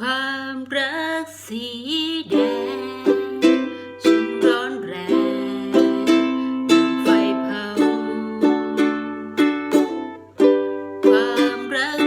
ความรักสีแดงฉันร้อนแรงดัไฟเผา ความรัก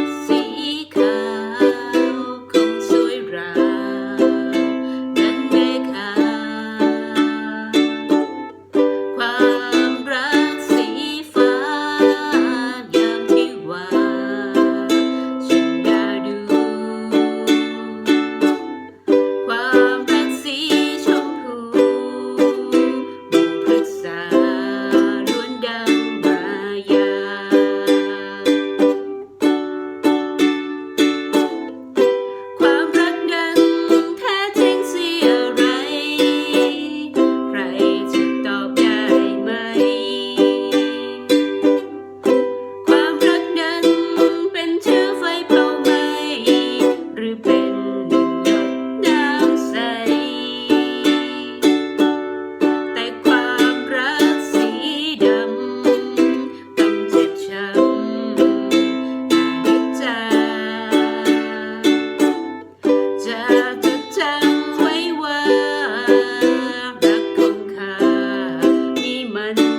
one.